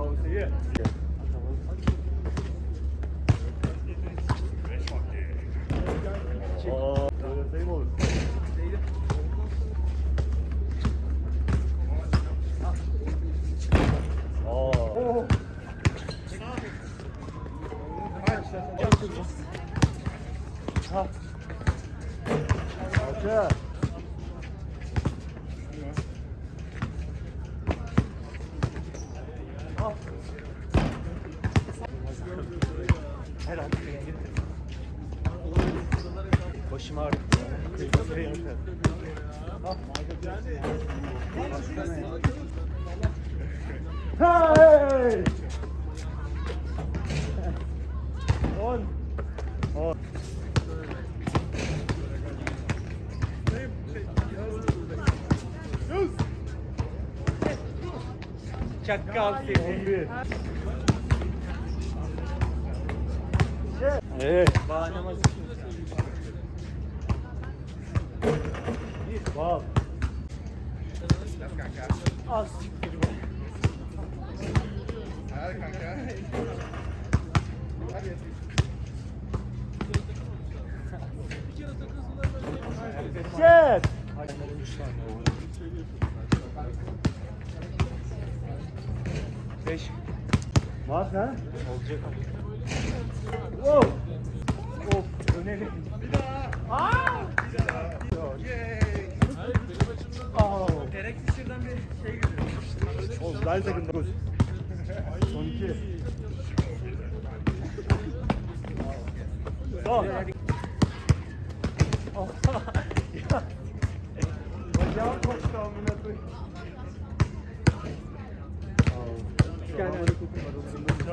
Aa, böyle Ha. Herhalde. Başım ağrıttı. Hey! On. On. Çakal seni. Evet. Bağlamaz. Bal. Az siktir bu. Hadi kanka. Hadi. Şef. Hayır, 3 tane. 5. Var ha? Olacak. Wow. Of önelim. Bir daha. Aa! Bir daha. Yay. Oh. Derek Fisher'dan bir şey geliyor. Oğuz daha sakın da Son iki. Sol. Bacağım koştu amına koyayım. Tane arı kokum var.